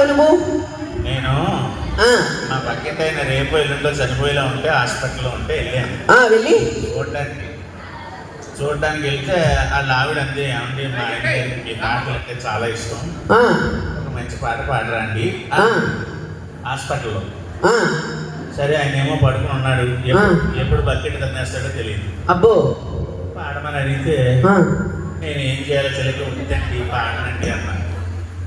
ఎక్కడున్నావు నువ్వు? నేను మా పక్కింటి ఆయన రేపు ఎల్లుండో చనిపోయేలా ఉంటే హాస్పిటల్లో ఉంటే వెళ్ళాను. వెళ్ళి. చూడడానికి చూడడానికి వెళ్తే వాళ్ళ ఆవిడ అంది ఏమండి మా ఆయన మీ పాటలు అంటే చాలా ఇష్టం. ఒక మంచి పాట పాడరండి. హాస్పిటల్లో. సరే ఆయన ఏమో పడుకుని ఉన్నాడు. ఎప్పుడు బకెట్ తన్నేస్తాడో తెలియదు. అబ్బో. పాడమని అడిగితే నేను ఏం చేయాలో తెలియక ఉంటండి పాడనండి అన్నా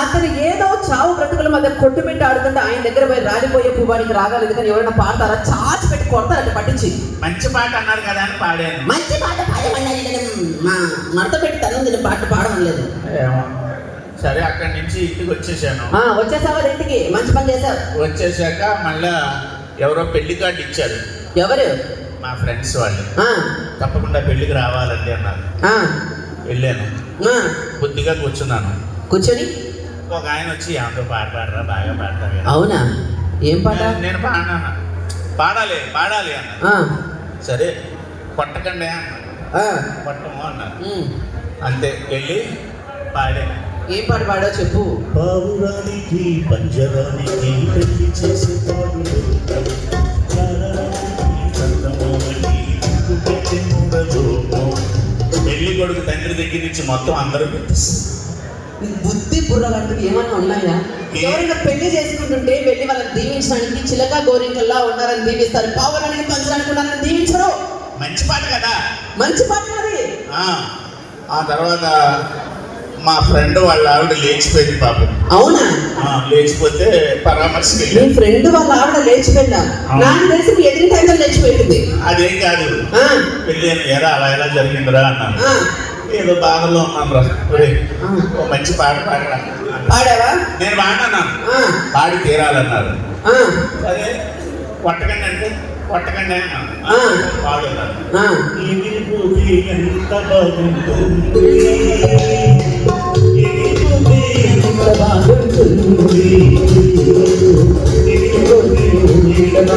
అతను ఏదో చావు బ్రతుకుల మధ్య కొట్టుమిట్ట ఆడుతుంటే ఆయన దగ్గర పోయి రాలిపోయే పువ్వానికి రాగాలి ఎందుకని ఎవరైనా పాడతారా? చాచి పెట్టి కొడతారంటే పట్టించి. మంచి పాట అన్నారు కదా అని పాడాను. మంచి పాట పాడమన్నారు కానీ మా మడత పెట్టి తనుంది పాట పాడమలేదు ఏమో. సరే అక్కడి నుంచి ఇంటికి వచ్చేసాను. వచ్చేసావా ఇంటికి? మంచి పని చేశావు. వచ్చేసాక మళ్ళా ఎవరో పెళ్ళి కార్డు ఇచ్చారు. ఎవరు? మా ఫ్రెండ్స్ వాళ్ళు. తప్పకుండా పెళ్ళికి రావాలండి అన్నారు. వెళ్ళాను. బుద్ధిగా కూర్చున్నాను. కూర్చొని. ఒక ఆయన వచ్చి ఏమంటో పాట పాడరా బాగా పాడతారు. అవునా? ఏం పాట? నేను- పాడినా? పాడాలి పాడాలి అన్న ఆ, సరే కొట్టకండి కొట్టము అన్నారు ఉమ్. అంతే వెళ్ళి పాడాను ఏం పాట పాడో చెప్పు. పావురానికి పంజరానికి పెళ్ళి చేసే పాడులు పెళ్ళి కొడుకు తండ్రి దగ్గర నుంచి మొత్తం అందరూ పెట్టేస్తారు బుద్ధి బుర్ర లాంటివి ఏమన్నా ఉన్నాయా? ఎవరైనా పెళ్ళి చేసుకుంటుంటే వెళ్ళి వాళ్ళని దీవించడానికి చిలక గోరింకల్లా ఉన్నారని దీవిస్తారు. పావురానికి పంచడానికి ఉన్నారని దీవించరు. మంచి పాట కదా. మంచి పాట అది ఆ, ఆ తర్వాత మా ఫ్రెండ్ వాళ్ళ ఆవిడ లేచిపోయింది పాపం. అవునా? ఆ, లేచిపోతే పరామర్శకి వెళ్ళాను ఫ్రెండ్ వాళ్ళ ఆవిడ లేచిపోయిందా. నాకు తెలిసి మీ ఎదురు టైంలో లేచిపోయింది. అదేం కాదు. వెళ్ళాను ఎరా అలా ఎలా జరిగిందిరా అన్నాను. ఆ, ఏదో బాధలో ఉన్నాను రా. ఓ మంచి పాట పాడరా. పాడావా? నేను పాడినాను ఆ, పాడి తీరాలన్నారు. సరే కొట్టకండి అంటే కొట్టకండి. పాడు ఎంత బాగుంటుంది. ఎంత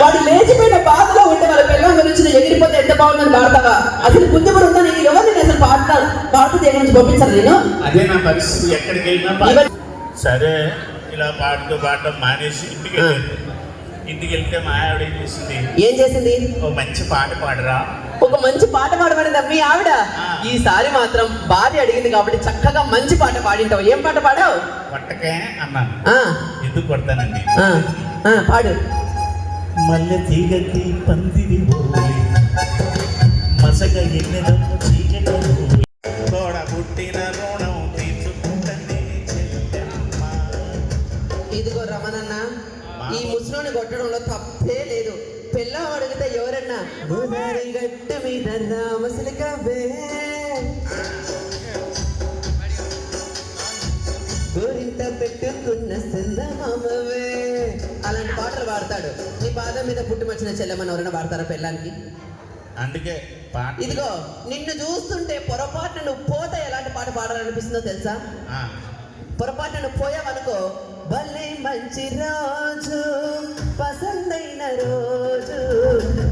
వాడు లేచిపోయిన బాధలో ఉంటే వాళ్ళ పిల్లల గురించి ఎగిరిపోతే ఎంత బాగుందని పాడతావా అసలు బుద్ధి కూడా ఉందా? నీకు ఎవరు నేను అసలు పాడతాను? పాడుతూ దగ్గర నుంచి పంపించాను నేను? అదే నా పరిస్థితి. ఎక్కడికి వెళ్ళినా. సరే ఇలా పాడుతూ పాడటం మానేసి ఇంటికి ఇంటికి వెళ్తే మా ఆవిడ ఏం చేసింది? ఏం చేసింది? ఓ మంచి పాట పాడరా. ఒక మంచి పాట పాడమనిందా మీ ఆవిడ. ఈసారి మాత్రం భార్య అడిగింది కాబట్టి చక్కగా మంచి పాట పాడింటావు. ఏం పాట పాడావు? కొట్టకే అన్నాను. ఆ, ఎందుకు కొడతానండి ఆ, ఆ, పాడు. మల్లె తీగకి పందిరి ఓలి. మసక ఎన్నెదమ్మ చీకటి తోడ పుట్టిన రుణం చెల్లెమ్మ ఇదిగో రమణన్న ఈ ముసలోని కొట్టడంలో తప్పే లేదు. పిల్ల అడిగితే ఎవరన్నా గోదావరి గట్టు మీద రామసిలికవే గోరింత పెట్టుకున్న పాటలు పాడతాడు నీ పాదం మీద పుట్టుమచ్చిన చెల్లెమని ఎవరైనా పాడతారా పిల్లానికి అందుకే పాట ఇదిగో నిన్ను చూస్తుంటే పొరపాటున నువ్వు పోతే ఎలాంటి పాట పాడాలనిపిస్తుందో తెలుసా? పొరపాటున నువ్వు పోయావనుకో భలే మంచి రోజు పసందైన రోజు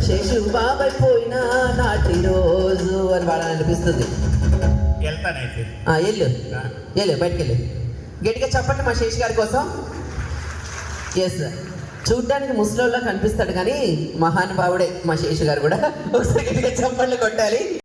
శేషు బాబాయ్ పోయిన నాటి రోజు అని పాడాలనిపిస్తుంది. వెళ్తానైతే వెళ్ళు. వెళ్ళు బయటికి వెళ్ళు. గట్టిగా చెప్పండి మా శేషు గారి కోసం. ఎస్ చూడ్డానికి ముసలోళ్ళ కనిపిస్తాడు కానీ మహానుభావుడే మా శేషు గారు కూడా. ఒకసారి గట్టిగా చప్పట్లు కొట్టాలి.